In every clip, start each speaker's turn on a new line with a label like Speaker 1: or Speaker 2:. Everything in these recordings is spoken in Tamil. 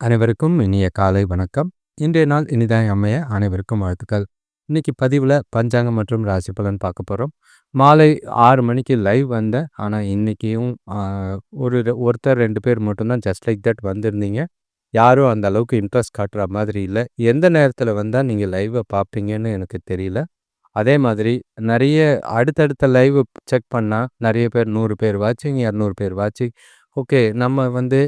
Speaker 1: அனைவருக்கும் இனிய காலை வணக்கம். இன்றைய நாள் இனிதாய் அமைய அனைவருக்கும் வாழ்த்துக்கள். இன்னைக்கு பதிவில் பஞ்சாங்கம் மற்றும் ராசி பலன் பார்க்க போகிறோம் மாலை ஆறு மணிக்கு லைவ் வந்தேன். ஆனால் இன்றைக்கியும் ஒரு ஒருத்தர் ரெண்டு பேர் மட்டும்தான் ஜஸ்ட் லைக் தட் வந்திருந்தீங்க. யாரும் அந்த அளவுக்கு இன்ட்ரெஸ்ட் காட்டுற மாதிரி இல்லை. எந்த நேரத்தில் வந்தால் நீங்கள் லைவை பார்ப்பீங்கன்னு எனக்கு தெரியல. அதே மாதிரி நிறைய அடுத்தடுத்த லைவ் செக் பண்ணால் நிறைய பேர் நூறு பேர் வாட்சிங் இரநூறு பேர் வாட்சிங் ஓகே. நம்ம வந்து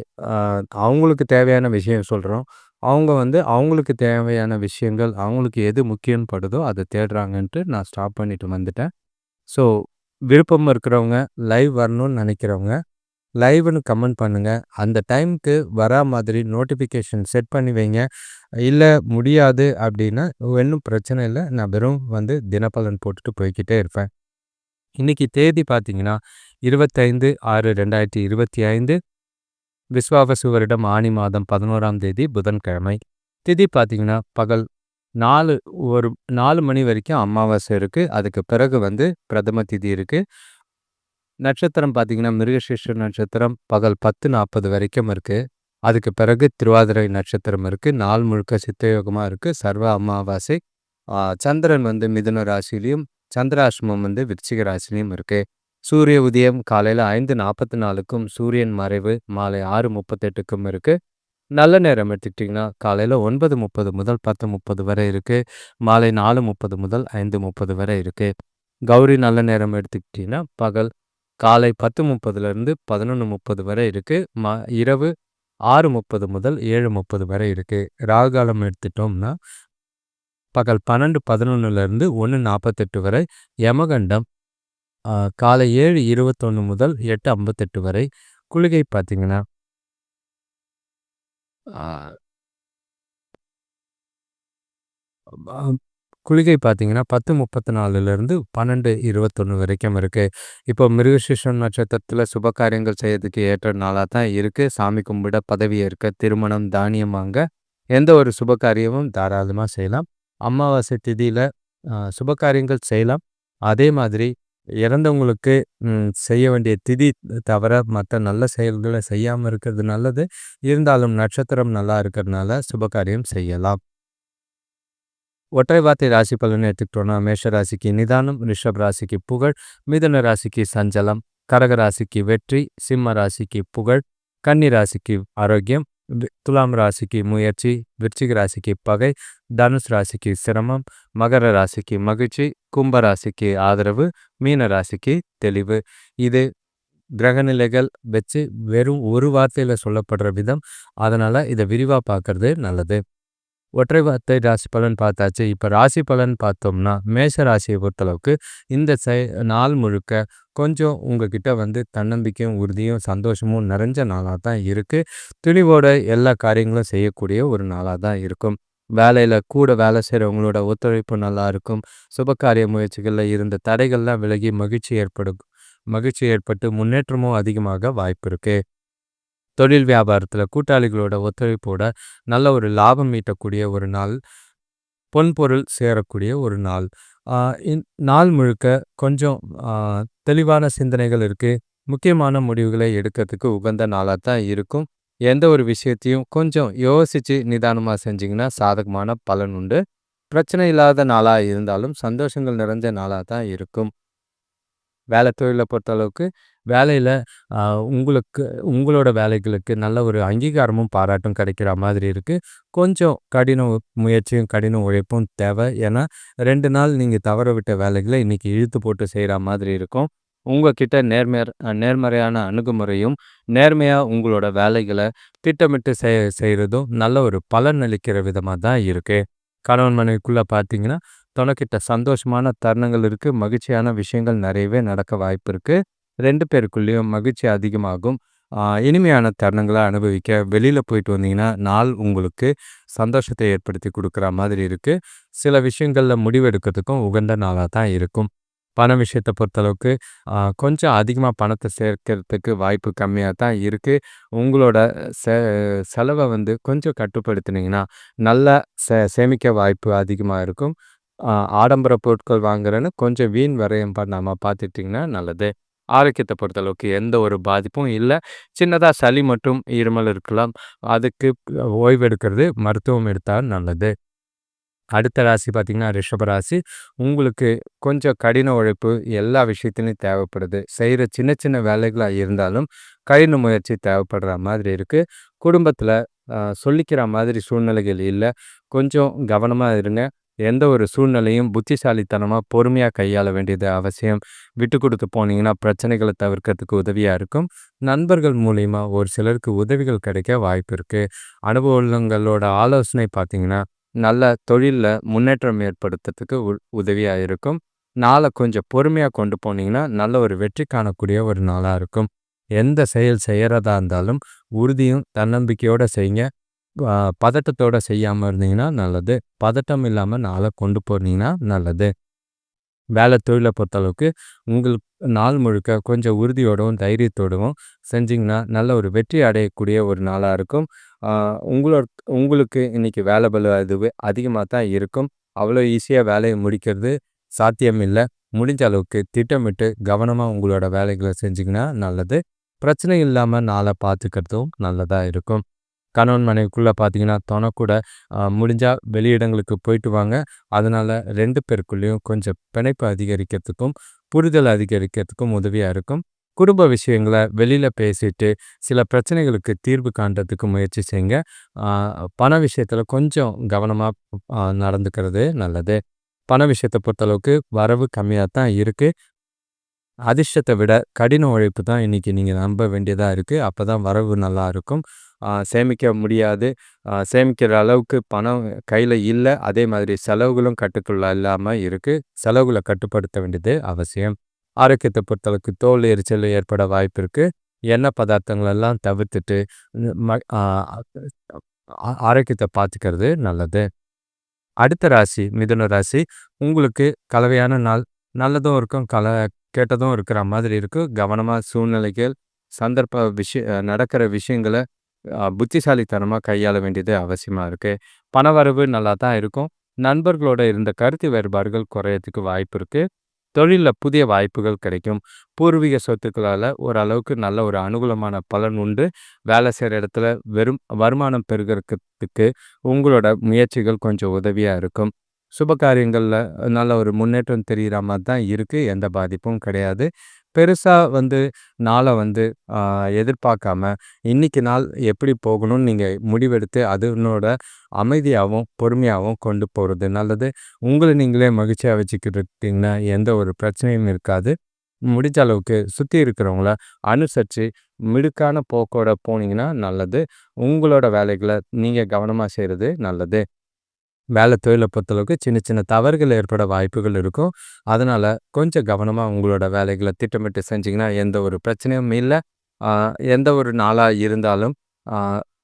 Speaker 1: அவங்களுக்கு தேவையான விஷயம் சொல்கிறோம் அவங்க வந்து அவங்களுக்கு தேவையான விஷயங்கள், அவங்களுக்கு எது முக்கியம் படுதோ அதை தேடுறாங்கன்ட்டு நான் ஸ்டாப் பண்ணிட்டு வந்துட்டேன். ஸோ விருப்பம் இருக்கிறவங்க, லைவ் வரணும்னு நினைக்கிறவங்க, லைவ்னு கமெண்ட் பண்ணுங்க. அந்த டைமுக்கு வரா மாதிரி நோட்டிஃபிகேஷன் செட் பண்ணி வைங்க. இல்லை முடியாது அப்படின்னா, ஒன்றும் பிரச்சனை இல்லை நான் வெறும் வந்து தினப்பலன் போட்டுட்டு போய்க்கிட்டே இருப்பேன். இன்னைக்கு தேதி பார்த்தீங்கன்னா இருபத்தைந்து ஆறு ரெண்டாயிரத்தி இருபத்தி ஐந்து. விஸ்வாவசு வருடம் ஆணி மாதம் பதினோராம் தேதி புதன்கிழமை. திதி பார்த்தீங்கன்னா பகல் நாலு ஒரு நாலு மணி வரைக்கும் அமாவாசை இருக்குது அதுக்கு பிறகு வந்து பிரதம திதி இருக்குது நட்சத்திரம் பார்த்தீங்கன்னா மிருகசீஷ நட்சத்திரம் பகல் பத்து நாற்பது வரைக்கும் இருக்குது அதுக்கு பிறகு திருவாதிரை நட்சத்திரம் இருக்குது நாள் முழுக்க சித்தயோகமாக இருக்குது சர்வ அமாவாசை. சந்திரன் வந்து மிதுன ராசிலையும் சந்திராஷ்மம் வந்து விருச்சிக ராசிலையும் இருக்குது சூரிய உதயம் காலையில் ஐந்து நாற்பத்தி நாலுக்கும் சூரியன் மறைவு மாலை ஆறு முப்பத்தெட்டுக்கும் இருக்குது நல்ல நேரம் எடுத்துக்கிட்டிங்கன்னா காலையில் ஒன்பது முப்பது முதல் பத்து முப்பது வரை இருக்குது மாலை நாலு முப்பது முதல் ஐந்து முப்பது வரை இருக்குது கௌரி நல்ல நேரம் எடுத்துக்கிட்டிங்கன்னா பகல் காலை பத்து முப்பதுலேருந்து பதினொன்று முப்பது வரை இருக்குது மா இரவு ஆறு முப்பது முதல் ஏழு முப்பது வரை இருக்குது ராகுகாலம் எடுத்துட்டோம்னா பகல் பன்னெண்டு பதினொன்னுலேருந்து ஒன்று நாற்பத்தெட்டு வரை யமகண்டம் காலை ஏழு இருபத்தொன்று முதல் எட்டு ஐம்பத்தெட்டு வரை குளிகை பார்த்தீங்கன்னா. குளிகை பார்த்தீங்கன்னா பத்து முப்பத்தி நாலுலேருந்து பன்னெண்டு இருபத்தொன்று வரைக்கும் இருக்குது இப்போ மிருகசிஷன் நட்சத்திரத்தில் சுப காரியங்கள் செய்யறதுக்கு ஏற்ற நாளாக தான் இருக்குது சாமி கும்பிட பதவி ஏற்க திருமணம் தானியம் வாங்க எந்த ஒரு சுப காரியமும் தாராளமாக செய்யலாம். அமாவாசை திதியில் சுப காரியங்கள் செய்யலாம். அதே மாதிரி இறந்தவங்களுக்கு செய்ய வேண்டிய திதி தவிர மற்ற நல்ல செயல்களை செய்யாமல் இருக்கிறது நல்லது. இருந்தாலும் நட்சத்திரம் நல்லா இருக்கிறதுனால சுபகாரியம் செய்யலாம். ஒற்றை வார்த்தை ராசி பலன் எடுத்துக்கிட்டோம்னா மேஷ ராசிக்கு நிதானம் ரிஷப் ராசிக்கு புகழ் மிதன ராசிக்கு சஞ்சலம் கரக ராசிக்கு வெற்றி சிம்ம ராசிக்கு புகழ் கன்னி ராசிக்கு ஆரோக்கியம் துலாம் ராசிக்கு முயற்சி விருச்சிக ராசிக்கு பகை தனுஷ் ராசிக்கு சிரமம் மகர ராசிக்கு மகிழ்ச்சி கும்ப ராசிக்கு ஆதரவு மீன ராசிக்கு தெளிவு இது கிரகநிலைகள் வச்சு வெறும் ஒரு வார்த்தையில் சொல்லப்படுற விதம் அதனால் இதை விரிவாக பார்க்கறது நல்லது ஒற்றை வார்த்தை ராசி பலன் பார்த்தாச்சு. இப்போ ராசி பலன் பார்த்தோம்னா மேஷ ராசியை பொறுத்தளவுக்கு இந்த சை நாள் முழுக்க கொஞ்சம் உங்ககிட்ட வந்து தன்னம்பிக்கையும் உறுதியும் சந்தோஷமும் நிறைஞ்ச நாளாக தான் இருக்குது துணிவோட எல்லா காரியங்களும் செய்யக்கூடிய ஒரு நாளாக தான் இருக்கும். வேலையில் கூட வேலை செய்கிறவங்களோட ஒத்துழைப்பு நல்லா இருக்கும். சுபகாரிய முயற்சிகளில் இருந்த தடைகள்லாம் விலகி மகிழ்ச்சி ஏற்படும் மகிழ்ச்சி ஏற்பட்டு முன்னேற்றமும் அதிகமாக வாய்ப்பு இருக்குது தொழில் வியாபாரத்தில் கூட்டாளிகளோட ஒத்துழைப்போட நல்ல ஒரு லாபம் ஈட்டக்கூடிய ஒரு நாள் பொன்பொருள் சேரக்கூடிய ஒரு நாள். நாள் முழுக்க கொஞ்சம் தெளிவான சிந்தனைகள் இருக்குது முக்கியமான முடிவுகளை எடுக்கிறதுக்கு உகந்த நாளாக தான் இருக்கும். எந்த ஒரு விஷயத்தையும் கொஞ்சம் யோசித்து நிதானமாக செஞ்சிங்கன்னா சாதகமான பலன் உண்டு. பிரச்சனை இல்லாத நாளாக இருந்தாலும் சந்தோஷங்கள் நிறைஞ்ச நாளாக தான் இருக்கும். வேலை தொழிலை பொறுத்தளவுக்கு வேலையில் உங்களுக்கு உங்களோட வேலைகளுக்கு நல்ல ஒரு அங்கீகாரமும் பாராட்டும் கிடைக்கிற மாதிரி இருக்குது கொஞ்சம் கடின முயற்சியும் கடின உழைப்பும் தேவை. ஏன்னா ரெண்டு நாள் நீங்கள் தவற விட்ட வேலைகளை இன்றைக்கி இழுத்து போட்டு செய்கிற மாதிரி இருக்கும். உங்ககிட்ட நேர்மையர் நேர்மறையான அணுகுமுறையும் நேர்மையாக உங்களோட வேலைகளை திட்டமிட்டு செய் செய்கிறதும் நல்ல ஒரு பலன் அளிக்கிற விதமாக தான் இருக்குது கணவன் மனைவிக்குள்ளே பார்த்தீங்கன்னா தொலைக்கிட்ட சந்தோஷமான தருணங்கள் இருக்குது மகிழ்ச்சியான விஷயங்கள் நிறையவே நடக்க வாய்ப்பு இருக்குது ரெண்டு பேருக்குள்ளேயும் மகிழ்ச்சி அதிகமாகும். இனிமையான தருணங்களை அனுபவிக்க வெளியில் போயிட்டு வந்தீங்கன்னா நாள் உங்களுக்கு சந்தோஷத்தை ஏற்படுத்தி கொடுக்குற மாதிரி இருக்குது சில விஷயங்களில் முடிவெடுக்கிறதுக்கும் உகந்த நாளாக தான் இருக்கும். பண விஷயத்தை பொறுத்தளவுக்கு கொஞ்சம் அதிகமாக பணத்தை சேர்க்கிறதுக்கு வாய்ப்பு கம்மியாக தான் இருக்குது உங்களோட செ செலவை வந்து கொஞ்சம் கட்டுப்படுத்தினீங்கன்னா நல்லா சே சேமிக்க வாய்ப்பு அதிகமாக இருக்கும். ஆடம்பர பொருட்கள் வாங்குறேன்னு கொஞ்சம் வீண் விரயம் பண்ணாமல் பார்த்துட்டிங்கன்னா நல்லது. ஆரோக்கியத்தை பொறுத்தளவுக்கு எந்த ஒரு பாதிப்பும் இல்லை. சின்னதாக சளி மற்றும் இருமல் இருக்கலாம். அதுக்கு ஓய்வெடுக்கிறது மருத்துவம் எடுத்தால் நல்லது. அடுத்த ராசி பார்த்திங்கன்னா ரிஷபராசி உங்களுக்கு கொஞ்சம் கடின உழைப்பு எல்லா விஷயத்துலையும் தேவைப்படுது. செய்கிற சின்ன சின்ன வேலைகளாக இருந்தாலும் கடின முயற்சி தேவைப்படுற மாதிரி இருக்குது குடும்பத்தில் சொல்லிக்கிற மாதிரி சூழ்நிலைகள் இல்லை. கொஞ்சம் கவனமாக இருங்க. எந்த ஒரு சூழ்நிலையும் புத்திசாலித்தனமாக பொறுமையாக கையாள வேண்டியது அவசியம். விட்டு கொடுத்து போனீங்கன்னா பிரச்சனைகளை தவிர்க்கிறதுக்கு உதவியாக இருக்கும். நண்பர்கள் மூலிமா ஒரு சிலருக்கு உதவிகள் கிடைக்க வாய்ப்பு இருக்குது அனுபவங்களோட ஆலோசனை பார்த்தீங்கன்னா நல்ல தொழிலில் முன்னேற்றம் ஏற்படுத்துறதுக்கு உ உதவியாக இருக்கும். நாளை கொஞ்சம் பொறுமையாக கொண்டு போனீங்கன்னா நல்ல ஒரு வெற்றி காணக்கூடிய ஒரு நாளாக இருக்கும். எந்த செயல் செய்கிறதா இருந்தாலும் உறுதியும் தன்னம்பிக்கையோடு செய்யுங்க. பதட்டத்தோடு செய்யாமல் இருந்தீங்கன்னா நல்லது. பதட்டம் இல்லாமல் நாளை கொண்டு போனீங்கன்னா நல்லது. வேலை தொழிலை பொறுத்தளவுக்கு உங்களுக்கு நாள் முழுக்க கொஞ்சம் உறுதியோடவும் தைரியத்தோடவும் செஞ்சிங்கன்னா நல்ல ஒரு வெற்றி அடையக்கூடிய ஒரு நாளாக இருக்கும். உங்களோட உங்களுக்கு இன்றைக்கி வேலை பலு அதுவே அதிகமாக தான் இருக்கும். அவ்வளோ ஈஸியாக வேலையை முடிக்கிறது சாத்தியமில்லை முடிஞ்ச அளவுக்கு திட்டமிட்டு கவனமாக உங்களோட வேலைகளை செஞ்சிங்கன்னா நல்லது. பிரச்சனை இல்லாமல் நாளை பார்த்துக்கிறதும் நல்லதாக இருக்கும். கணவன் மனைவிக்குள்ளே பார்த்தீங்கன்னா தொணக்கூட முடிஞ்சால் வெளியிடங்களுக்கு போயிட்டு வாங்க. அதனால் ரெண்டு பேருக்குள்ளேயும் கொஞ்சம் பிணைப்பு அதிகரிக்கிறதுக்கும் புரிதல் அதிகரிக்கிறதுக்கும் உதவியாக இருக்கும். குடும்ப விஷயங்களை வெளியில் பேசிட்டு சில பிரச்சனைகளுக்கு தீர்வு காண்றதுக்கு முயற்சி செய்யுங்க பண விஷயத்தில் கொஞ்சம் கவனமாக நடந்துக்கிறது நல்லது. பண விஷயத்தை பொறுத்தளவுக்கு வரவு கம்மியாக தான் இருக்குது அதிர்ஷ்டத்தை விட கடின உழைப்பு தான் இன்றைக்கி நீங்கள் நம்ப வேண்டியதாக இருக்குது அப்போ தான் வரவு நல்லா இருக்கும். சேமிக்க முடியாது. சேமிக்கிற அளவுக்கு பணம் கையில் இல்லை. அதே மாதிரி செலவுகளும் கட்டுக்குள்ள இல்லாமல் இருக்குது செலவுகளை கட்டுப்படுத்த வேண்டியது அவசியம். ஆரோக்கியத்தை பொறுத்தளவுக்கு தோல் எரிச்சல் ஏற்பட வாய்ப்பு இருக்குது எண்ணெய் பதார்த்தங்களெல்லாம் தவிர்த்துட்டு ஆரோக்கியத்தை பார்த்துக்கிறது நல்லது. அடுத்த ராசி மிதுன ராசி. உங்களுக்கு கலவையான நாள். நல்லதும் இருக்கும். கல கேட்டதும் இருக்கிற மாதிரி இருக்கும் கவனமாக சூழ்நிலைகள் சந்தர்ப்ப விஷய நடக்கிற விஷயங்களை புத்திசாலித்தனமாக கையாள வேண்டியது அவசியமாக இருக்குது பணவரவு நல்லா தான் இருக்கும். நண்பர்களோட இருந்த கருத்து வேறுபாடுகள் குறையறதுக்கு வாய்ப்பு இருக்குது தொழிலில் புதிய வாய்ப்புகள் கிடைக்கும். பூர்வீக சொத்துக்களால் ஓரளவுக்கு நல்ல ஒரு அனுகூலமான பலன் உண்டு. வேலை செய்கிற இடத்துல வெறும் வருமானம் பெருகிறதுக்கு உங்களோட முயற்சிகள் கொஞ்சம் உதவியாக இருக்கும். சுப காரியங்களில் நல்ல ஒரு முன்னேற்றம் தெரிகிற மாதிரி தான் இருக்குது எந்த பாதிப்பும் கிடையாது. பெருசாக வந்து நாளை வந்து எதிர்பார்க்காம இன்னைக்கு நாள் எப்படி போகணும்னு நீங்கள் முடிவெடுத்து அதனோட அமைதியாகவும் பொறுமையாகவும் கொண்டு போகிறது நல்லது. உங்களை நீங்களே மகிழ்ச்சியாக வச்சுக்கிட்டீங்கன்னா எந்த ஒரு பிரச்சனையும் இருக்காது. முடிஞ்ச அளவுக்கு சுற்றி இருக்கிறவங்கள அனுசரித்து மிடுக்கான போக்கோட போனீங்கன்னா நல்லது. உங்களோட வேலைகளை நீங்கள் கவனமாக செய்கிறது நல்லது. வேலை தொழிலை பொறுத்தளவுக்கு சின்ன சின்ன தவறுகள் ஏற்பட வாய்ப்புகள் இருக்கும். அதனால் கொஞ்சம் கவனமாக உங்களோட வேலைகளை திட்டமிட்டு செஞ்சிங்கன்னா எந்த ஒரு பிரச்சனையும் இல்லை. எந்த ஒரு நாளாக இருந்தாலும்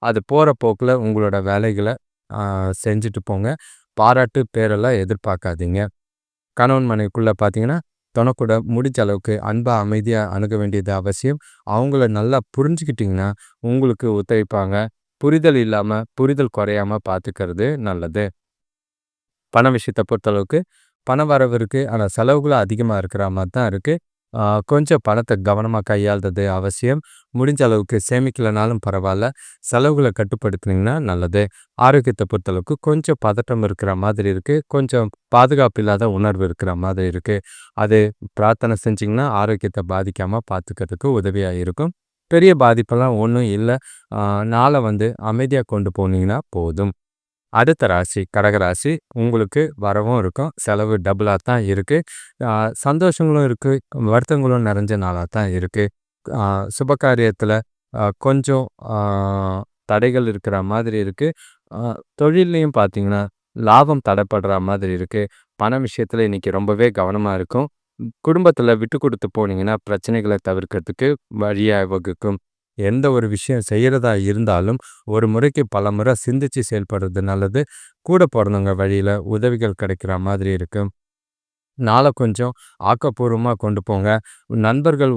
Speaker 1: அது போகிற போக்கில் உங்களோட வேலைகளை செஞ்சுட்டு போங்க. பாராட்டு பேரெல்லாம் எதிர்பார்க்காதீங்க. கணவன் மனைவிக்குள்ளே பார்த்தீங்கன்னா தொணக்கூட முடிஞ்ச அளவுக்கு அன்பாக அமைதியாக அணுக வேண்டியது அவசியம். அவங்கள நல்லா புரிஞ்சுக்கிட்டிங்கன்னா உங்களுக்கு ஒத்துழைப்பாங்க புரிதல் இல்லாமல் புரிதல் குறையாமல் பார்த்துக்கிறது நல்லது. பண விஷயத்தை பொறுத்தளவுக்கு பண வரவு இருக்குது ஆனால் செலவுகளும் அதிகமாக இருக்கிற மாதிரி தான் இருக்குது கொஞ்சம் பணத்தை கவனமாக கையாள்றது அவசியம். முடிஞ்ச அளவுக்கு சேமிக்கலைனாலும் பரவாயில்ல செலவுகளை கட்டுப்படுத்தினீங்கன்னா நல்லது. ஆரோக்கியத்தை பொறுத்தளவுக்கு கொஞ்சம் பதட்டம் இருக்கிற மாதிரி இருக்குது கொஞ்சம் பாதுகாப்பு இல்லாத உணர்வு இருக்கிற மாதிரி இருக்குது அது பிரார்த்தனை செஞ்சிங்கன்னா ஆரோக்கியத்தை பாதிக்காமல் பார்த்துக்கிறதுக்கு உதவியாக இருக்கும். பெரிய பாதிப்பெல்லாம் ஒன்றும் இல்லை. நாளை வந்து அமைதியாக கொண்டு போனீங்கன்னா போதும். அடுத்த ராசி கடகராசி உங்களுக்கு வரவும் இருக்கும். செலவு டபுளாக தான் இருக்குது சந்தோஷங்களும் இருக்குது வருத்தங்களும் நிறைஞ்ச நாளாக தான் இருக்குது சுபகாரியத்தில் கொஞ்சம் தடைகள் இருக்கிற மாதிரி இருக்குது தொழில்லையும் பார்த்தீங்கன்னா லாபம் தடைப்படுற மாதிரி இருக்குது பண விஷயத்தில் இன்றைக்கி ரொம்பவே கவனமாக இருக்கும். குடும்பத்தில் விட்டு கொடுத்து போனீங்கன்னா பிரச்சனைகளை தவிர்க்கிறதுக்கு வழியாக வகுக்கும். எந்த ஒரு விஷயம் செய்கிறதா இருந்தாலும் ஒரு முறைக்கு பல முறை சிந்திச்சு செயல்படுறது நல்லது. கூட பிறந்தவங்க வழியில் உதவிகள் கிடைக்கிற மாதிரி இருக்கும் நாளை கொஞ்சம் ஆக்கப்பூர்வமாக கொண்டு போங்க. நண்பர்கள்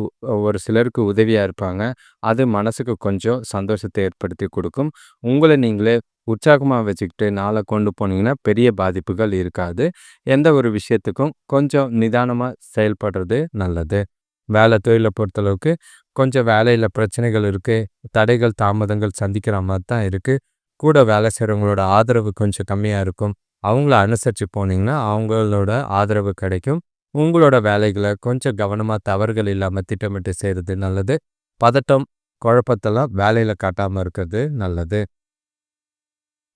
Speaker 1: ஒரு சிலருக்கு உதவியாக இருப்பாங்க. அது மனசுக்கு கொஞ்சம் சந்தோஷத்தை ஏற்படுத்தி கொடுக்கும். உங்களை நீங்களே உற்சாகமாக வச்சுக்கிட்டு நாளை கொண்டு போனீங்கன்னா பெரிய பாதிப்புகள் இருக்காது. எந்த ஒரு விஷயத்துக்கும் கொஞ்சம் நிதானமாக செயல்படுறது நல்லது. வேலை தொழிலை பொறுத்தளவுக்கு கொஞ்சம் வேலையில் பிரச்சனைகள் இருக்குது தடைகள் தாமதங்கள் சந்திக்கிற மாதிரி தான் இருக்குது கூட வேலை செய்கிறவங்களோட ஆதரவு கொஞ்சம் கம்மியாக இருக்கும். அவங்கள அனுசரித்து போனீங்கன்னா அவங்களோட ஆதரவு கிடைக்கும். உங்களோட வேலைகளை கொஞ்சம் கவனமாக தவறுகள் இல்லாமல் திட்டமிட்டு செய்கிறது நல்லது. பதட்டம் குழப்பத்தெல்லாம் வேலையில் காட்டாமல் இருக்கிறது நல்லது.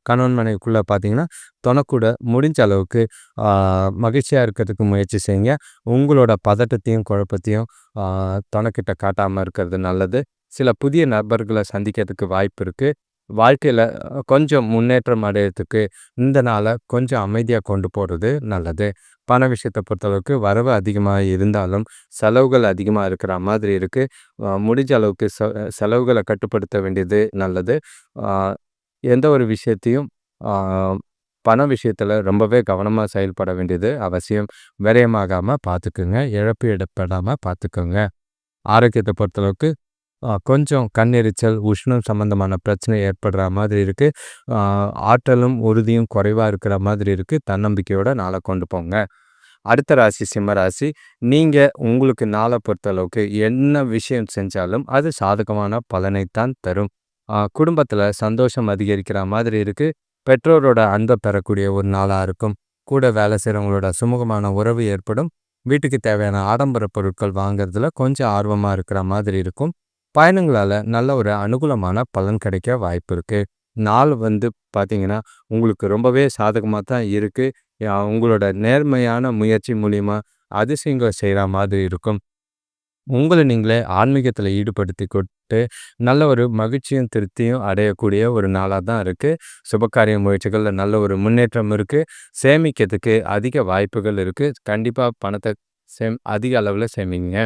Speaker 1: கணவன் மனைவிக்குள்ளே பார்த்தீங்கன்னா தொணக்கூட முடிஞ்ச அளவுக்கு மகிழ்ச்சியாக இருக்கிறதுக்கு முயற்சி செய்யுங்க. உங்களோட பதட்டத்தையும் குழப்பத்தையும் தொணக்கிட்ட காட்டாமல் இருக்கிறது நல்லது. சில புதிய நபர்களை சந்திக்கிறதுக்கு வாய்ப்பு இருக்குது வாழ்க்கையில் கொஞ்சம் முன்னேற்றம் அடையிறதுக்கு இந்த நாளை கொஞ்சம் அமைதியாக கொண்டு போகிறது நல்லது. பண விஷயத்தை பொறுத்தளவுக்கு வரவு அதிகமாக இருந்தாலும் செலவுகள் அதிகமாக இருக்கிற மாதிரி இருக்குது முடிஞ்ச அளவுக்கு செலவுகளை கட்டுப்படுத்த வேண்டியது நல்லது. எந்த ஒரு விஷயத்தையும் பண விஷயத்தில் ரொம்பவே கவனமாக செயல்பட வேண்டியது அவசியம். விரயமாகாமல் பார்த்துக்குங்க இழப்பு இடப்படாமல் பார்த்துக்கோங்க ஆரோக்கியத்தை பொறுத்தளவுக்கு கொஞ்சம் கண்ணெரிச்சல் உஷ்ணம் சம்மந்தமான பிரச்சனை ஏற்படுற மாதிரி இருக்குது ஆற்றலும் உறுதியும் குறைவாக இருக்கிற மாதிரி இருக்குது தன்னம்பிக்கையோடு நாளை கொண்டு போங்க. அடுத்த ராசி சிம்ம ராசி நீங்கள் உங்களுக்கு நாளை பொறுத்தளவுக்கு என்ன விஷயம் செஞ்சாலும் அது சாதகமான பலனைத்தான் தரும். குடும்பத்தில் சந்தோஷம் அதிகரிக்கிற மாதிரி இருக்குது பெற்றோரோட அன்பை பெறக்கூடிய ஒரு நாளாக இருக்கும். கூட வேலை செய்கிறவங்களோட சுமூகமான உறவு ஏற்படும். வீட்டுக்கு தேவையான ஆடம்பர பொருட்கள் வாங்குறதுல கொஞ்சம் ஆர்வமாக இருக்கிற மாதிரி இருக்கும். பயணங்களால் நல்ல ஒரு அனுகூலமான பலன் கிடைக்க வாய்ப்பு இருக்குது நாள் வந்து பார்த்தீங்கன்னா உங்களுக்கு ரொம்பவே சாதகமாக தான் இருக்குது உங்களோட நேர்மையான முயற்சி மூலிமா அதிசயங்களை செய்கிற மாதிரி இருக்கும். உங்களை நீங்களே ஆன்மீகத்தில் ஈடுபடுத்தி கொட்டு நல்ல ஒரு மகிழ்ச்சியும் திருப்தியும் அடையக்கூடிய ஒரு நாளாக தான் இருக்குது சுபகாரிய முயற்சிகளில் நல்ல ஒரு முன்னேற்றம் இருக்குது சேமிக்கிறதுக்கு அதிக வாய்ப்புகள் இருக்குது கண்டிப்பாக பணத்தை சேம் அதிக அளவில் சேமிங்க.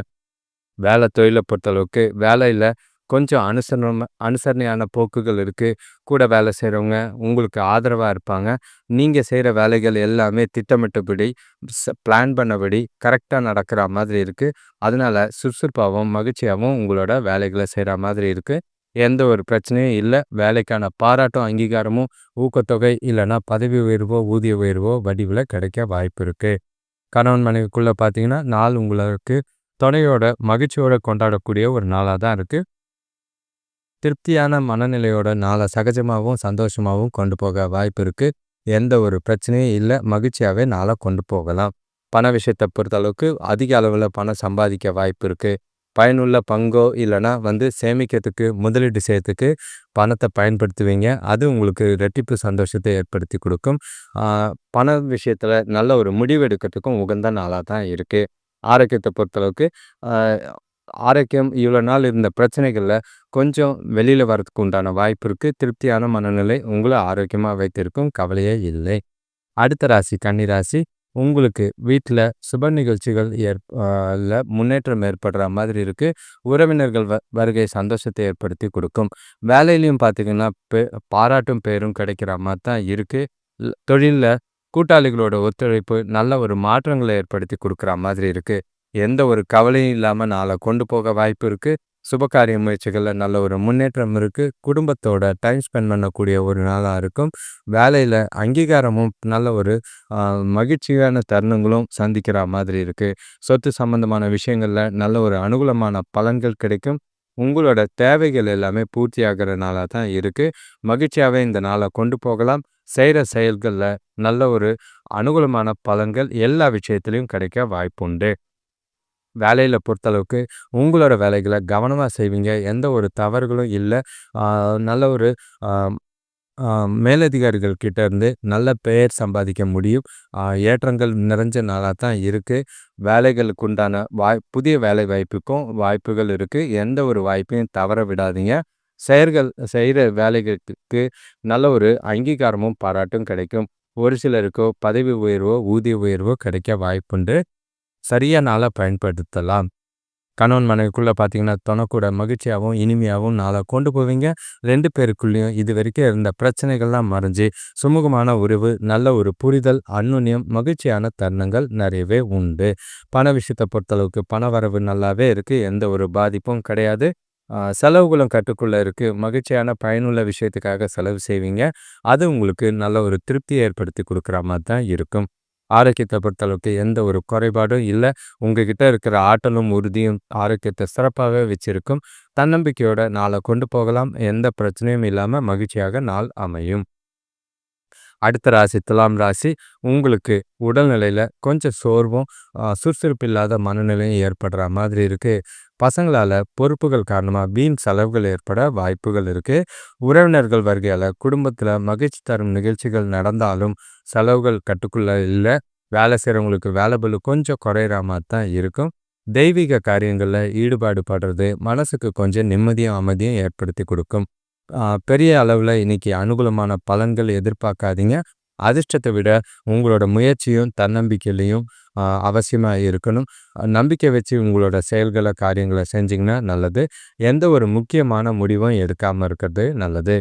Speaker 1: வேலை தொழிலை பொறுத்தளவுக்கு வேலையில் கொஞ்சம் அனுசரணம் அனுசரணையான போக்குகள் இருக்குது கூட வேலை செய்கிறவங்க உங்களுக்கு ஆதரவாக இருப்பாங்க. நீங்கள் செய்கிற வேலைகள் எல்லாமே திட்டமிட்டபடி பிளான் பண்ணபடி கரெக்டாக நடக்கிற மாதிரி இருக்குது அதனால் சுறுசுறுப்பாகவும் மகிழ்ச்சியாகவும் உங்களோட வேலைகளை செய்கிற மாதிரி இருக்குது எந்த ஒரு பிரச்சனையும் இல்லை. வேலைக்கான பாராட்டும் அங்கீகாரமும் ஊக்கத்தொகை இல்லைன்னா பதவி உயர்வோ ஊதிய உயர்வோ வடிவில் கிடைக்க வாய்ப்பு இருக்குது கணவன் மனைவிக்குள்ளே பார்த்தீங்கன்னா நாள் உங்களுக்கு துணையோட மகிழ்ச்சியோட கொண்டாடக்கூடிய ஒரு நாளாக தான் இருக்குது திருப்தியான மனநிலையோட நாளை சகஜமாகவும் சந்தோஷமாகவும் கொண்டு போக வாய்ப்பு இருக்குது எந்த ஒரு பிரச்சனையும் இல்லை. மகிழ்ச்சியாகவே நாளை கொண்டு போகலாம். பண விஷயத்தை பொறுத்தளவுக்கு அதிக அளவில் பணம் சம்பாதிக்க வாய்ப்பு இருக்குது பயனுள்ள பங்கோ இல்லைனா வந்து சேமிக்கிறதுக்கு முதலீடு செய்யறதுக்கு பணத்தை பயன்படுத்துவீங்க. அது உங்களுக்கு ரெட்டிப்பு சந்தோஷத்தை ஏற்படுத்தி கொடுக்கும். பண விஷயத்தில் நல்ல ஒரு முடிவு எடுக்கிறதுக்கும் உகந்த நாளாக தான் இருக்குது ஆரோக்கியத்தை பொறுத்தளவுக்கு ஆரோக்கியம் இவ்வளோ நாள் இருந்த பிரச்சனைகளில் கொஞ்சம் வெளியில் வரதுக்கு உண்டான வாய்ப்பு இருக்குது திருப்தியான மனநிலை உங்களை ஆரோக்கியமாக வைத்திருக்கும் கவலையே இல்லை. அடுத்த ராசி கன்னிராசி உங்களுக்கு வீட்டில் சுப நிகழ்ச்சிகள் ஏற்ப முன்னேற்றம் ஏற்படுற மாதிரி இருக்குது உறவினர்கள் வ வருகை சந்தோஷத்தை ஏற்படுத்தி கொடுக்கும். வேலையிலையும் பார்த்திங்கன்னா பே பாராட்டும் பேரும் கிடைக்கிற மாதிரி தான் இருக்குது தொழிலில் கூட்டாளிகளோட ஒத்துழைப்பு நல்ல ஒரு மாற்றங்களை ஏற்படுத்தி கொடுக்குற மாதிரி இருக்குது எந்த ஒரு கவலையும் இல்லாமல் நாளை கொண்டு போக வாய்ப்பு இருக்குது சுபகாரிய முயற்சிகளில் நல்ல ஒரு முன்னேற்றம் இருக்குது குடும்பத்தோட டைம் ஸ்பெண்ட் பண்ணக்கூடிய ஒரு நாளாக இருக்கும். வேலையில் அங்கீகாரமும் நல்ல ஒரு மகிழ்ச்சியான தருணங்களும் சந்திக்கிற மாதிரி இருக்குது சொத்து சம்பந்தமான விஷயங்களில் நல்ல ஒரு அனுகூலமான பலன்கள் கிடைக்கும். உங்களோட தேவைகள் எல்லாமே பூர்த்தி ஆகிற நாளாக தான் இருக்குது மகிழ்ச்சியாகவே இந்த நாளை கொண்டு போகலாம். செய்கிற செயல்களில் நல்ல ஒரு அனுகூலமான பலன்கள் எல்லா விஷயத்துலையும் கிடைக்க வாய்ப்புண்டு. வேலையில் பொறுத்தளவுக்கு உங்களோட வேலைகளை கவனமாக செய்வீங்க. எந்த ஒரு தவறுகளும் இல்லை. நல்ல ஒரு மேலதிகாரிகள் கிட்ட இருந்து நல்ல பெயர் சம்பாதிக்க முடியும். ஏற்றங்கள் நிறைஞ்ச நாளாக தான் இருக்குது வேலைகளுக்கு உண்டான வாய் புதிய வேலை வாய்ப்புக்கும் வாய்ப்புகள் இருக்குது எந்த ஒரு வாய்ப்பையும் தவற விடாதீங்க. செயல்கள் செய்கிற வேலைகளுக்கு நல்ல ஒரு அங்கீகாரமும் பாராட்டும் கிடைக்கும். ஒரு சிலருக்கோ பதவி உயர்வோ ஊதிய உயர்வோ கிடைக்க வாய்ப்புண்டு. சரியாக நாளை பயன்படுத்தலாம். கணவன் மனைவிக்குள்ளே பார்த்தீங்கன்னா தொணக்கூட மகிழ்ச்சியாகவும் இனிமையாகவும் நாளை கொண்டு போவீங்க. ரெண்டு பேருக்குள்ளேயும் இது வரைக்கும் இருந்த பிரச்சனைகள்லாம் மறைஞ்சு சுமூகமான உறவு நல்ல ஒரு புரிதல் அன்னுன்யம் மகிழ்ச்சியான தருணங்கள் நிறையவே உண்டு. பண விஷயத்தை பொறுத்தளவுக்கு பண வரவு நல்லாவே இருக்குது எந்த ஒரு பாதிப்பும் கிடையாது. செலவுகளும் கட்டுக்குள்ளே இருக்குது மகிழ்ச்சியான பயனுள்ள விஷயத்துக்காக செலவு செய்வீங்க. அது உங்களுக்கு நல்ல ஒரு திருப்தியை ஏற்படுத்தி கொடுக்குற மாதிரி தான் இருக்கும். ஆரோக்கியத்தை பொறுத்தளவுக்கு எந்த ஒரு குறைபாடும் இல்லை. உங்ககிட்ட இருக்கிற ஆற்றலும் உறுதியும் ஆரோக்கியத்தை சிறப்பாகவே வச்சிருக்கும். தன்னம்பிக்கையோட நாளை கொண்டு போகலாம். எந்த பிரச்சனையும் இல்லாமல் மகிழ்ச்சியாக நாள் அமையும். அடுத்த ராசி துலாம் ராசி உங்களுக்கு உடல்நிலையில் கொஞ்சம் சோர்வும் சுறுசுறுப்பு இல்லாத மனநிலையும் ஏற்படுற மாதிரி இருக்குது பசங்களால் பொறுப்புகள் காரணமாக வீண் செலவுகள் ஏற்பட வாய்ப்புகள் இருக்குது உறவினர்கள் வருகையால் குடும்பத்தில் மகிழ்ச்சி தரும் நிகழ்ச்சிகள் நடந்தாலும் செலவுகள் கட்டுக்குள்ளே இல்லை. வேலை செய்கிறவங்களுக்கு வேலை பலு கொஞ்சம் குறையிற மாதிரி தான் இருக்கும். தெய்வீக காரியங்களில் ஈடுபாடு படுறது மனசுக்கு கொஞ்சம் நிம்மதியும் அமைதியும் ஏற்படுத்தி கொடுக்கும். பெரிய அளவில் இன்னைக்கு அனுகூலமான பலன்கள் எதிர்பார்க்காதீங்க. அதிர்ஷ்டத்தை விட உங்களோட முயற்சியும் தன்னம்பிக்கையிலையும் அவசியமாக இருக்கணும். நம்பிக்கை வச்சு உங்களோட செயல்களை காரியங்களை செஞ்சிங்கன்னா நல்லது. எந்த ஒரு முக்கியமான முடிவும் எடுக்காமல் இருக்கிறது நல்லது.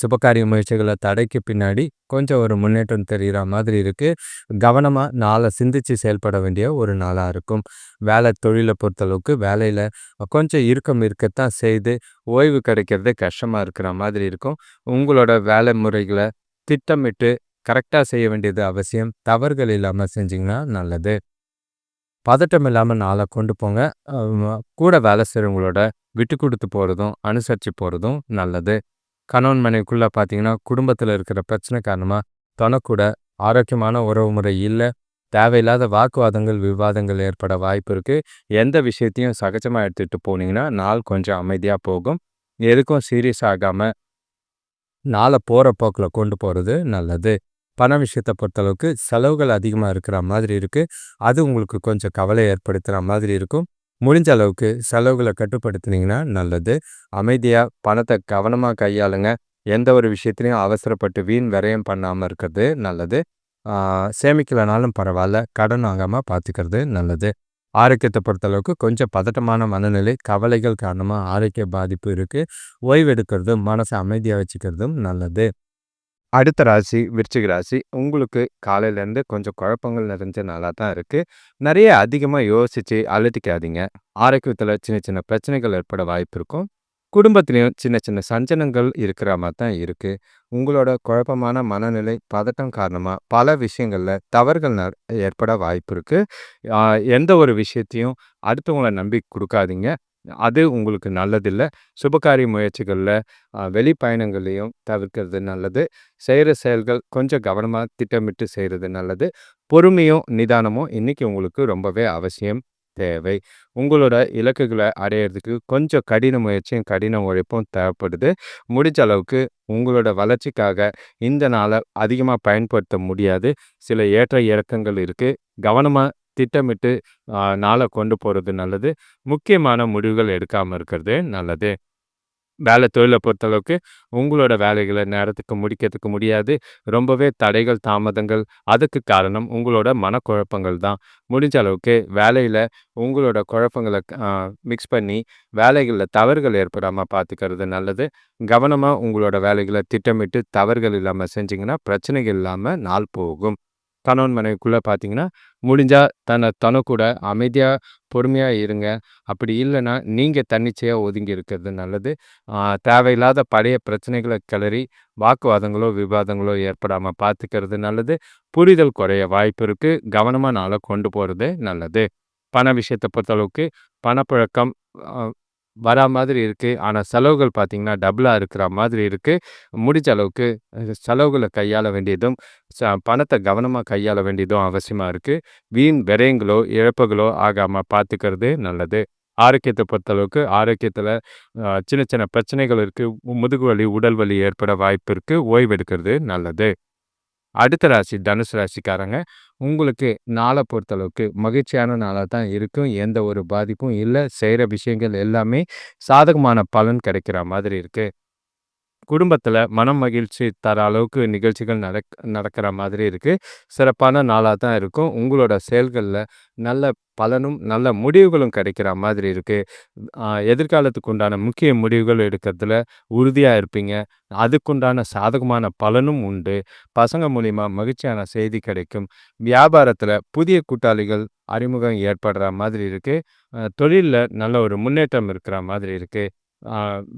Speaker 1: சுபகாரிய முயற்சிகளை தடைக்கு பின்னாடி கொஞ்சம் ஒரு முன்னேற்றம் தெரிகிற மாதிரி இருக்குது கவனமாக நாளை சிந்தித்து செயல்பட வேண்டிய ஒரு நாளாக இருக்கும். வேலை தொழிலை பொறுத்தளவுக்கு வேலையில் கொஞ்சம் இறுக்கம் இருக்கத்தான் செய்து ஓய்வு கிடைக்கிறது கஷ்டமாக இருக்கிற மாதிரி இருக்கும். உங்களோட வேலை முறைகளை திட்டமிட்டு கரெக்டாக செய்ய வேண்டியது அவசியம். தவறுகள் இல்லாமல் செஞ்சிங்கன்னா நல்லது. பதட்டம் இல்லாமல் நாளை கொண்டு போங்க. கூட வேலை செய்கிறவங்களோட விட்டு கொடுத்து போகிறதும் அனுசரித்து போகிறதும் நல்லது. கணவன் மனைவிக்குள்ளே பார்த்தீங்கன்னா குடும்பத்தில் இருக்கிற பிரச்சனை காரணமாக தனக்கூட ஆரோக்கியமான உறவு முறை இல்லை. தேவையில்லாத வாக்குவாதங்கள் விவாதங்கள் ஏற்பட வாய்ப்பு இருக்குது எந்த விஷயத்தையும் சகஜமாக எடுத்துகிட்டு போனீங்கன்னா நாள் கொஞ்சம் அமைதியாக போகும். எதுக்கும் சீரியஸ் ஆகாமல் நாளை போகிற போக்கில் கொண்டு போகிறது நல்லது. பண விஷயத்தை பொறுத்தளவுக்கு செலவுகள் அதிகமாக இருக்கிற மாதிரி இருக்குது அது உங்களுக்கு கொஞ்சம் கவலை ஏற்படுத்துகிற மாதிரி இருக்கும். முடிஞ்ச அளவுக்கு செலவுகளை கட்டுப்படுத்துனீங்கன்னா நல்லது. அமைதியாக பணத்தை கவனமாக கையாளுங்க. எந்த ஒரு விஷயத்துலையும் அவசரப்பட்டு வீண் விரயம் பண்ணாமல் இருக்கிறது நல்லது. சேமிக்கலைனாலும் பரவாயில்ல கடன் ஆகாமல் பார்த்துக்கிறது நல்லது. ஆரோக்கியத்தை பொறுத்தளவுக்கு கொஞ்சம் பதட்டமான மனநிலை கவலைகள் காரணமாக ஆரோக்கிய பாதிப்பு இருக்குது ஓய்வெடுக்கிறதும் மனசை அமைதியாக வச்சுக்கிறதும் நல்லது. அடுத்த ராசி விருச்சிக ராசி உங்களுக்கு காலையிலேருந்து கொஞ்சம் குழப்பங்கள் நிறைஞ்ச நாளாக தான் இருக்குது நிறைய அதிகமாக யோசித்து அழுத்திக்காதீங்க. ஆரோக்கியத்தில் சின்ன சின்ன பிரச்சனைகள் ஏற்பட வாய்ப்பு இருக்கும். குடும்பத்திலையும் சின்ன சின்ன சஞ்சனங்கள் இருக்கிற மாதிரி தான் இருக்குது உங்களோட குழப்பமான மனநிலை பதட்டம் காரணமாக பல விஷயங்களில் தவறுகள் ஏற்பட வாய்ப்பு இருக்குது எந்த ஒரு விஷயத்தையும் அடுத்தவங்களை நம்பி கொடுக்காதீங்க. அது உங்களுக்கு நல்லதில்லை. சுபகாரிய முயற்சிகளில் வெளிப்பயணங்களையும் தவிர்க்கிறது நல்லது. செய்கிற செயல்கள் கொஞ்சம் கவனமாக திட்டமிட்டு செய்கிறது நல்லது. பொறுமையும் நிதானமும் இன்றைக்கி உங்களுக்கு ரொம்பவே அவசியம் தேவை. உங்களோட இலக்குகளை அடையிறதுக்கு கொஞ்சம் கடின முயற்சியும் கடின உழைப்பும் தேவைப்படுது. முடிஞ்ச அளவுக்கு உங்களோட வளர்ச்சிக்காக இந்த நாளை அதிகமாக பயன்படுத்த முடியாது. சில ஏற்ற இறக்கங்கள் இருக்குது கவனமாக திட்டமிட்டு நாளை கொண்டு போகிறது நல்லது. முக்கியமான முடிவுகள் எடுக்காமல் இருக்கிறது நல்லது. வேலை தொழிலை பொறுத்தளவுக்கு உங்களோட வேலைகளை நேரத்துக்கு முடிக்கிறதுக்கு முடியாது. ரொம்பவே தடைகள் தாமதங்கள் அதுக்கு காரணம் உங்களோட மனக்குழப்பங்கள் தான். முடிஞ்ச அளவுக்கு வேலையில் உங்களோட குழப்பங்களை மிக்ஸ் பண்ணி வேலைகளில் தவறுகள் ஏற்படாமல் பார்த்துக்கிறது நல்லது. கவனமாக உங்களோட வேலைகளை திட்டமிட்டு தவறுகள் இல்லாமல் செஞ்சிங்கன்னா பிரச்சனைகள் இல்லாமல் நாள் போகும். கணவன் மனைவிக்குள்ளே பார்த்தீங்கன்னா முடிஞ்சால் தன்னை தன கூட அமைதியாக பொறுமையாக இருங்க. அப்படி இல்லைன்னா நீங்கள் தன்னிச்சையாக ஒதுங்கி இருக்கிறது நல்லது. தேவையில்லாத பழைய பிரச்சனைகளை கிளறி வாக்குவாதங்களோ விவாதங்களோ ஏற்படாமல் பார்த்துக்கிறது நல்லது. புரிதல் குறைய வாய்ப்பு இருக்குது கவனமாக நாளை கொண்டு போகிறது நல்லது. பண விஷயத்தை பொறுத்தளவுக்கு பணப்புழக்கம் வரா மாதிரி இருக்குது ஆனால் செலவுகள் பார்த்திங்கன்னா டபுளாக இருக்கிற மாதிரி இருக்குது முடிஞ்ச அளவுக்கு செலவுகளை கையாள வேண்டியதும் ச பணத்தை கவனமாக கையாள வேண்டியதும் அவசியமாக இருக்குது வீண் விரயங்களோ இழப்புகளோ ஆகாமல் பார்த்துக்கிறது நல்லது. ஆரோக்கியத்தை பொறுத்தளவுக்கு ஆரோக்கியத்தில் சின்ன சின்ன பிரச்சனைகள் இருக்குது முதுகு வலி உடல் வலி ஏற்பட வாய்ப்பு இருக்குது ஓய்வெடுக்கிறது நல்லது. அடுத்த ராசி தனுசு ராசிக்காரங்க. உங்களுக்கு நாளை பொறுத்தளவுக்கு மகிழ்ச்சியான நாளாக தான் இருக்கும். எந்த ஒரு பாதிப்பும் இல்லை. செய்கிற விஷயங்கள் எல்லாமே சாதகமான பலன் கிடைக்கிற மாதிரி இருக்குது குடும்பத்தில் மனம் மகிழ்ச்சி தர அளவுக்கு நிகழ்ச்சிகள் நடக் நடக்கிற மாதிரி இருக்குது சிறப்பான நாளாக தான் இருக்கும். உங்களோட செயல்களில் நல்ல பலனும் நல்ல முடிவுகளும் கிடைக்கிற மாதிரி இருக்குது எதிர்காலத்துக்கு உண்டான முக்கிய முடிவுகள் எடுக்கிறதுல உறுதியாக இருப்பீங்க. அதுக்குண்டான சாதகமான பலனும் உண்டு. பசங்க மூலிமா மகிழ்ச்சியான செய்தி கிடைக்கும். வியாபாரத்தில் புதிய கூட்டாளிகள் அறிமுகம் ஏற்படுற மாதிரி இருக்குது தொழிலில் நல்ல ஒரு முன்னேற்றம் இருக்கிற மாதிரி இருக்குது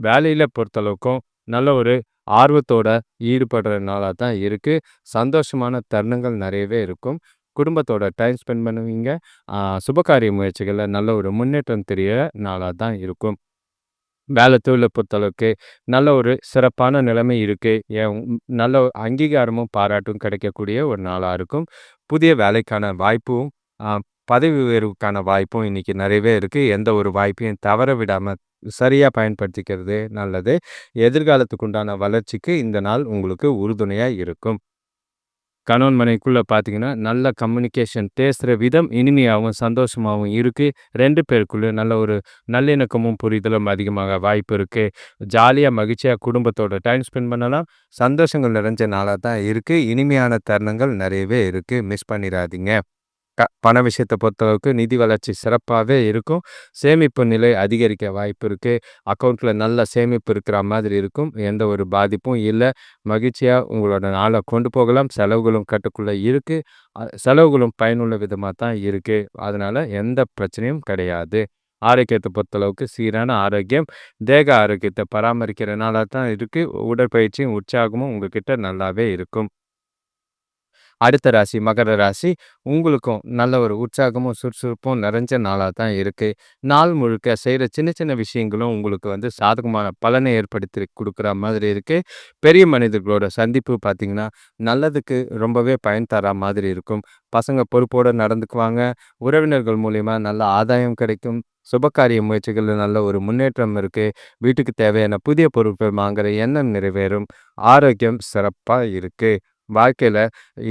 Speaker 1: வேலையில் பொறுத்தளவுக்கும் நல்ல ஒரு ஆர்வத்தோட ஈடுபடுற நாளாக தான் இருக்குது சந்தோஷமான தருணங்கள் நிறையவே இருக்கும். குடும்பத்தோட டைம் ஸ்பெண்ட் பண்ணுவீங்க. சுபகாரிய முயற்சிகளில் நல்ல ஒரு முன்னேற்றம் தெரிய நாளாக தான் இருக்கும். வேலை தொழிலை பொறுத்தளவுக்கு நல்ல ஒரு சிறப்பான நிலைமை இருக்குது ஏன் நல்ல அங்கீகாரமும், பாராட்டும் கிடைக்கக்கூடிய ஒரு நாளாக இருக்கும். புதிய வேலைக்கான வாய்ப்பும், பதவி உயர்வுக்கான வாய்ப்பும் இன்றைக்கி நிறையவே இருக்குது எந்த ஒரு வாய்ப்பையும் தவற விடாமல் சரியாக பயன்படுத்திக்கிறது நல்லது. எதிர்காலத்துக்கு உண்டான வளர்ச்சிக்கு இந்த நாள் உங்களுக்கு உறுதுணையாக இருக்கும். கணவன்மனைக்குள்ளே பார்த்தீங்கன்னா, நல்ல கம்யூனிகேஷன் பேசுகிற விதம் இனிமையாகவும் சந்தோஷமாகவும் இருக்குது ரெண்டு பேருக்குள்ளே நல்ல ஒரு நல்லிணக்கமும், புரிதலும் அதிகமாக வாய்ப்பு இருக்குது ஜாலியாக மகிழ்ச்சியாக குடும்பத்தோட டைம் ஸ்பெண்ட் பண்ணலாம். சந்தோஷங்கள் நிறைஞ்ச நாளாக தான் இருக்குது இனிமையான தருணங்கள் நிறையவே இருக்குது மிஸ் பண்ணிடாதீங்க க பண விஷயத்தை பொறுத்தளவுக்கு நிதி வளர்ச்சி சிறப்பாகவே இருக்கும். சேமிப்பு நிலை அதிகரிக்க வாய்ப்பு இருக்குது அக்கௌண்ட்டில் நல்ல சேமிப்பு இருக்கிற மாதிரி இருக்கும். எந்த ஒரு பாதிப்பும் இல்லை மகிழ்ச்சியாக உங்களோட நாளை கொண்டு போகலாம். செலவுகளும் கட்டுக்குள்ளே இருக்குது செலவுகளும் பயனுள்ள விதமாக தான் இருக்குது அதனால் எந்த பிரச்சனையும் கிடையாது. ஆரோக்கியத்தை பொறுத்தளவுக்கு சீரான ஆரோக்கியம், தேக ஆரோக்கியத்தை பராமரிக்கிறனால தான் இருக்குது உடற்பயிற்சியும், உற்சாகமும் உங்ககிட்ட நல்லாவே இருக்கும். அடுத்த ராசி மகர ராசி. உங்களுக்கும் நல்ல ஒரு உற்சாகமும், சுறுசுறுப்பும் நிறைஞ்ச நாளாக தான் இருக்குது நாள் முழுக்க செய்கிற சின்ன சின்ன விஷயங்களும் உங்களுக்கு வந்து சாதகமான பலனை ஏற்படுத்தி கொடுக்குற மாதிரி இருக்குது பெரிய மனிதர்களோட சந்திப்பு பார்த்தீங்கன்னா, நல்லதுக்கு ரொம்பவே பயன் தர மாதிரி இருக்கும். பசங்க பொறுப்போடு நடந்துக்குவாங்க. உறவினர்கள் மூலிமா நல்ல ஆதாயம் கிடைக்கும். சுபகாரிய முயற்சிகளில் நல்ல ஒரு முன்னேற்றம் இருக்குது வீட்டுக்கு தேவையான புதிய பொருட்கள் வாங்குகிற எண்ணம் நிறைவேறும். ஆரோக்கியம் சிறப்பாக இருக்குது வாழ்க்கையில்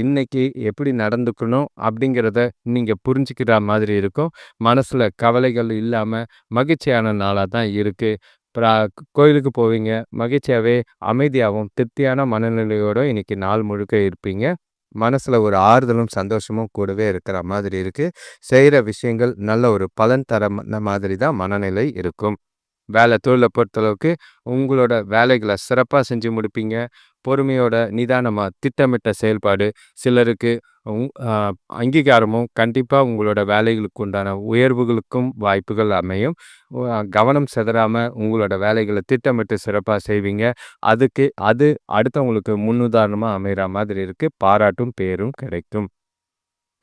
Speaker 1: இன்னைக்கு எப்படி நடந்துக்கணும் அப்படிங்கிறத நீங்கள் புரிஞ்சுக்கிற மாதிரி இருக்கும். மனசில் கவலைகள் இல்லாமல் மகிழ்ச்சியான நாளாக தான் இருக்குது ப்ரா கோயிலுக்கு போவீங்க. மகிழ்ச்சியாவே, அமைதியாகவும் திருப்தியான மனநிலையோட இன்னைக்கு நாள் முழுக்க இருப்பீங்க. மனசில் ஒரு ஆறுதலும், சந்தோஷமும் கூடவே இருக்கிற மாதிரி இருக்குது செய்கிற விஷயங்கள் நல்ல ஒரு பலன் தர மாதிரி தான் மனநிலை இருக்கும். வேலை தொழிலை பொறுத்தளவுக்கு உங்களோட வேலைகளை சிறப்பாக செஞ்சு முடிப்பீங்க. பொறுமையோட, நிதானமாக திட்டமிட்ட செயல்பாடு சிலருக்கு அங்கீகாரமும் கண்டிப்பாக உங்களோட வேலைகளுக்கு உண்டான உயர்வுகளுக்கும் வாய்ப்புகள் அமையும். கவனம் செதறாமல் உங்களோட வேலைகளை திட்டமிட்டு சிறப்பாக செய்வீங்க. அதுக்கு அது அடுத்தவங்களுக்கு முன்னுதாரணமாக அமைகிற மாதிரி இருக்குது பாராட்டும், பேரும் கிடைக்கும்.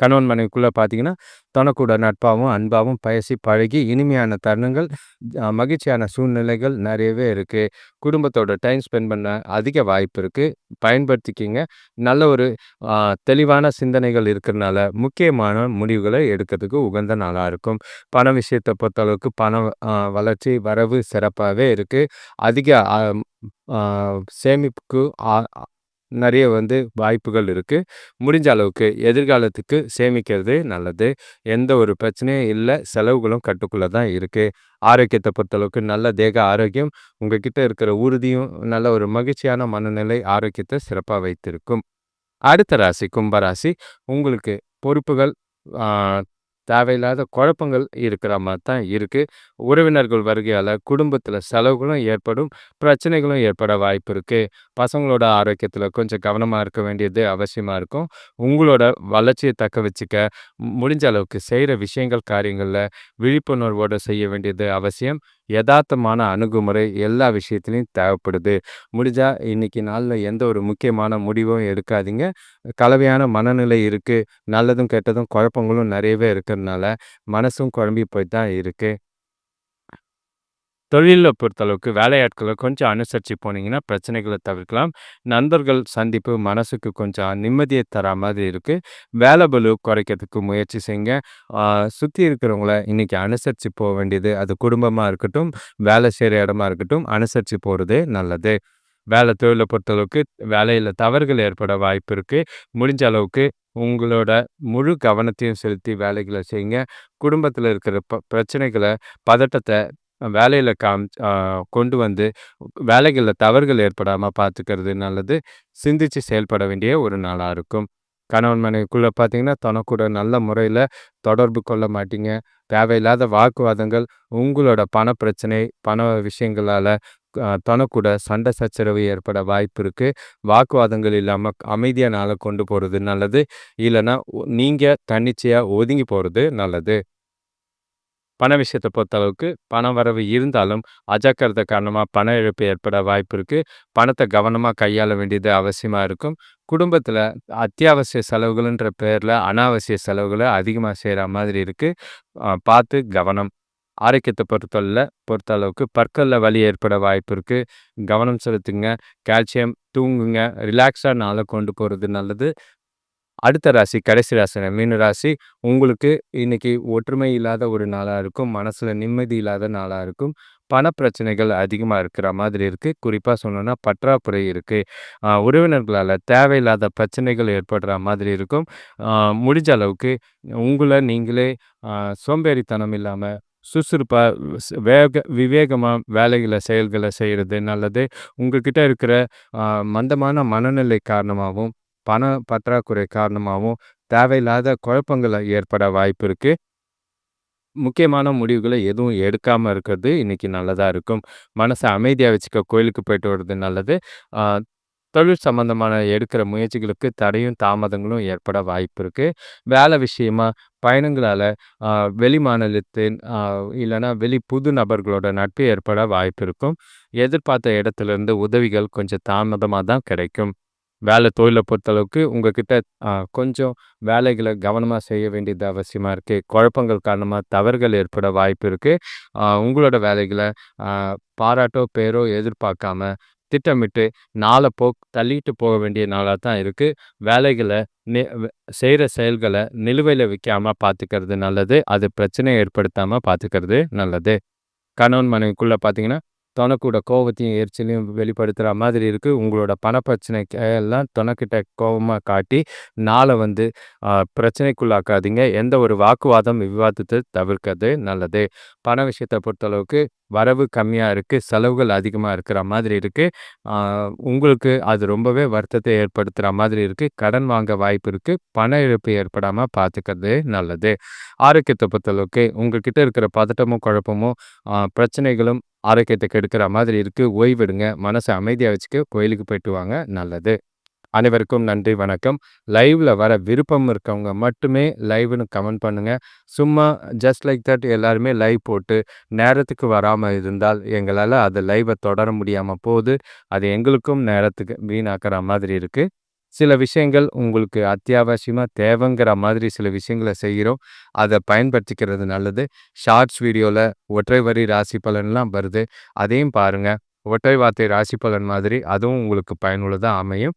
Speaker 1: கணவன் மனைவிக்குள்ளே பார்த்தீங்கன்னா, தனக்கூட நட்பாகவும் அன்பாகவும் பேசி பழகி இனிமையான தருணங்கள், மகிழ்ச்சியான சூழ்நிலைகள் நிறையவே இருக்குது குடும்பத்தோட டைம் ஸ்பெண்ட் பண்ண அதிக வாய்ப்பு இருக்குது பயன்படுத்திக்கிங்க. நல்ல ஒரு தெளிவான சிந்தனைகள் இருக்கிறனால, முக்கியமான முடிவுகளை எடுக்கிறதுக்கு உகந்த நாளாக இருக்கும். பண விஷயத்தை பொறுத்தளவுக்கு பண வளர்ச்சி, வரவு சிறப்பாகவே இருக்குது அதிக சேமிப்புக்கு நிறைய வந்து வாய்ப்புகள் இருக்குது முடிஞ்ச அளவுக்கு எதிர்காலத்துக்கு சேமிக்கிறது நல்லது. எந்த ஒரு பிரச்சனையும் இல்லை செலவுகளும் கட்டுக்குள்ளே தான் இருக்குது ஆரோக்கியத்தை பொறுத்தளவுக்கு நல்ல தேக ஆரோக்கியம், உங்ககிட்ட இருக்கிற உறுதியும், நல்ல ஒரு மகிழ்ச்சியான மனநிலை ஆரோக்கியத்தை சிறப்பாக வைத்திருக்கும். அடுத்த ராசி கும்பராசி. உங்களுக்கு பொறுப்புகள், தேவையில்லாத குழப்பங்கள் இருக்கிற மாதிரி தான் இருக்குது உறவினர்கள் வருகையால் குடும்பத்தில் செலவுகளும் ஏற்படும். பிரச்சனைகளும் ஏற்பட வாய்ப்பு இருக்குது பசங்களோட ஆரோக்கியத்தில் கொஞ்சம் கவனமாக இருக்க வேண்டியது அவசியமாக இருக்கும். உங்களோட வளர்ச்சியை தக்க வச்சுக்க முடிஞ்ச அளவுக்கு செய்கிற விஷயங்கள், காரியங்களில் விழிப்புணர்வோடு செய்ய வேண்டியது அவசியம். யதார்த்தமான அணுகுமுறை எல்லா விஷயத்துலையும் தேவைப்படுது. முடிஞ்சால் இன்னைக்கு நாளில் எந்த ஒரு முக்கியமான முடிவும் எடுக்காதீங்க. கலவையான மனநிலை இருக்குது நல்லதும், கெட்டதும் குழப்பங்களும் நிறையவே இருக்கிறனால, மனசும் குழம்பி போய் தான் இருக்குது தொழிலில் பொறுத்தளவுக்கு வேலையாட்களை கொஞ்சம் அனுசரித்து போனீங்கன்னா, பிரச்சனைகளை தவிர்க்கலாம். நண்பர்கள் சந்திப்பு மனசுக்கு கொஞ்சம் நிம்மதியை தர மாதிரி இருக்குது வேலை பலு குறைக்கிறதுக்கு முயற்சி செய்யுங்க. சுற்றி இருக்கிறவங்கள இன்னைக்கு அனுசரித்து போக வேண்டியது, அது குடும்பமாக இருக்கட்டும், வேலை செய்கிற இடமா இருக்கட்டும், அனுசரித்து போகிறது நல்லது. வேலை தொழிலை பொறுத்தளவுக்கு வேலையில் தவறுகள் ஏற்பட வாய்ப்பு இருக்குது முடிஞ்ச அளவுக்கு உங்களோட முழு கவனத்தையும் செலுத்தி வேலைகளை செய்யுங்க. குடும்பத்தில் இருக்கிற ப பிரச்சனைகளை பதட்டத்தை வேலையில் காம் கொண்டு வந்து வேலைகளில் தவறுகள் ஏற்படாமல் பார்த்துக்கிறது நல்லது. சிந்திச்சு செயல்பட வேண்டிய ஒரு நாளாக இருக்கும். கணவன் மனைவிக்குள்ளே பார்த்தீங்கன்னா, தனக்கூட நல்ல முறையில் தொடர்பு கொள்ள மாட்டீங்க. தேவையில்லாத வாக்குவாதங்கள், உங்களோட பண பிரச்சனை, பண விஷயங்களால் தனக்கூட சண்டை சச்சரவு ஏற்பட வாய்ப்பு இருக்குது வாக்குவாதங்கள் இல்லாமல் அமைதியாக நாளை கொண்டு போகிறது நல்லது. இல்லைன்னா நீங்கள் தன்னிச்சையாக ஒதுங்கி போகிறது நல்லது. பண விஷயத்தை பொறுத்தளவுக்கு பண வரவு இருந்தாலும் அஜாக்கிரதை காரணமாக பண இழப்பு ஏற்பட வாய்ப்பு இருக்குது பணத்தை கவனமாக கையாள வேண்டியது அவசியமாக இருக்கும். குடும்பத்தில் அத்தியாவசிய செலவுகள்ன்ற பேரில் அனாவசிய செலவுகளை அதிகமாக செய்கிற மாதிரி இருக்குது பார்த்து கவனம். ஆரோக்கியத்தை பொறுத்தல பொறுத்த அளவுக்கு பற்களில் வலி ஏற்பட வாய்ப்பு இருக்குது கவனம் செலுத்துங்க. கால்சியம் தூங்குங்க. ரிலாக்ஸாக நாளை கொண்டு போகிறது நல்லது. அடுத்த ராசி கடைசி ராசி மீன ராசி உங்களுக்கு இன்னைக்கு ஒற்றுமை இல்லாத ஒரு நாளாக இருக்கும். மனசில் நிம்மதி இல்லாத நாளாக இருக்கும். பண பிரச்சனைகள் அதிகமாக இருக்கிற மாதிரி இருக்குது குறிப்பாக சொன்னோன்னா பற்றாக்குறை இருக்குது உறவினர்களால் தேவையில்லாத பிரச்சனைகள் ஏற்படுற மாதிரி இருக்கும். முடிஞ்ச அளவுக்கு உங்களை நீங்களே சோம்பேறித்தனம் இல்லாமல் சுறுசுறுப்பாக வேக விவேகமாக வேலைகளை செயல்களை செய்கிறது நல்லது. உங்கள்கிட்ட இருக்கிற மந்தமான மனநிலை காரணமாகவும் பண பற்றாக்குறை காரணமாகவும் தேவையில்லாத குழப்பங்களை ஏற்பட வாய்ப்பு இருக்குது முக்கியமான முடிவுகளை எதுவும் எடுக்காமல் இருக்கிறது இன்றைக்கி நல்லதாக இருக்கும். மனசை அமைதியாக வச்சுக்க கோயிலுக்கு போயிட்டு வர்றது நல்லது. தொழில் சம்மந்தமான எடுக்கிற முயற்சிகளுக்கு தடையும் தாமதங்களும் ஏற்பட வாய்ப்பு இருக்குது வேலை விஷயமா பயணங்களால் வெளி மாநிலத்தின் இல்லைன்னா வெளி புது நபர்களோட நட்பு ஏற்பட வாய்ப்பு இருக்கும். எதிர்பார்த்த இடத்துலேருந்து உதவிகள் கொஞ்சம் தாமதமாக தான் கிடைக்கும். வேலை தொழிலை பொறுத்தளவுக்கு உங்ககிட்ட கொஞ்சம் வேலைகளை கவனமாக செய்ய வேண்டியது அவசியமாக இருக்குது குழப்பங்கள் காரணமாக தவறுகள் ஏற்பட வாய்ப்பு இருக்குது உங்களோட வேலைகளை பாராட்டோ பேரோ எதிர்பார்க்காம திட்டமிட்டு நாளை போ தள்ளிட்டு போக வேண்டிய நாளாக தான் இருக்குது வேலைகளை நி செய்கிற செயல்களை நிலுவையில் வைக்காமல் பார்த்துக்கிறது நல்லது. அது பிரச்சனையை ஏற்படுத்தாமல் பார்த்துக்கிறது நல்லது. கணவன் மனைவிக்குள்ளே பார்த்தீங்கன்னா தொணக்கூட கோவத்தையும் எரிச்சலையும் வெளிப்படுத்துகிற மாதிரி இருக்குது உங்களோட பண பிரச்சனை எல்லாம் தொணக்கிட்ட கோபமாக காட்டி நாளை வந்து பிரச்சனைக்குள்ளாக்காதீங்க. எந்த ஒரு வாக்குவாதம் விவாதத்தை தவிர்க்கிறது நல்லது. பண விஷயத்தை பொறுத்தளவுக்கு வரவு கம்மியாக இருக்குது செலவுகள் அதிகமாக இருக்கிற மாதிரி இருக்குது உங்களுக்கு அது ரொம்பவே வருத்தத்தை ஏற்படுத்துகிற மாதிரி இருக்குது கடன் வாங்க வாய்ப்பு இருக்குது பண இழப்பு ஏற்படாமல் பார்த்துக்கிறது நல்லது. ஆரோக்கியத்தை பொறுத்தளவுக்கு உங்ககிட்ட இருக்கிற பதட்டமும் குழப்பமும் பிரச்சனைகளும் ஆரோக்கியத்தை கெடுக்கிற மாதிரி இருக்குது ஓய்வெடுங்க மனசை அமைதியாக வச்சுக்க கோயிலுக்கு போயிட்டு வாங்க. நல்லது. அனைவருக்கும் நன்றி வணக்கம். லைவில் வர விருப்பம் இருக்கவங்க மட்டுமே லைவ்னு கமெண்ட் பண்ணுங்கள் சும்மா ஜஸ்ட் லைக் தட் எல்லாருமே லைவ் போட்டு நேரத்துக்கு வராமல் இருந்தால் எங்களால் அது லைவை தொடர முடியாமல் போகுது அது எங்களுக்கும் நேரத்துக்கு வீணாக்கிற மாதிரி இருக்குது சில விஷயங்கள் உங்களுக்கு அத்தியாவசியமாக தேவைங்கிற மாதிரி சில விஷயங்களை செய்கிறோம். அதை பயன்படுத்திக்கிறது நல்லது. ஷார்ட்ஸ் வீடியோவில் ஒற்றை வரி ராசி பலன்லாம் வருது. அதையும் பாருங்கள் ஒற்றை வார்த்தை ராசி பலன் மாதிரி அதுவும் உங்களுக்கு பயனுள்ளதாக அமையும்.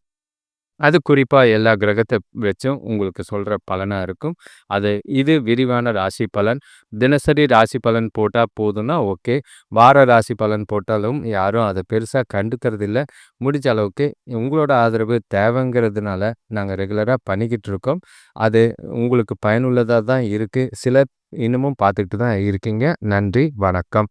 Speaker 1: அது குறிப்பாக எல்லா கிரகத்தை வச்சும் உங்களுக்கு சொல்கிற பலனாக இருக்கும். அது இது விரிவான ராசி பலன். தினசரி ராசி பலன் போட்டால் போதும்னா ஓகே. வார ராசி பலன் போட்டாலும் யாரும் அதை பெருசாக கண்டுக்கிறது இல்லை முடிஞ்ச அளவுக்கு உங்களோட ஆதரவு தேவைங்கிறதுனால நாங்கள் ரெகுலராக பண்ணிக்கிட்டு இருக்கோம். அது உங்களுக்கு பயனுள்ளதாக தான் இருக்குது சிலர் இன்னமும் பார்த்துக்கிட்டு தான் இருக்கீங்க. நன்றி வணக்கம்.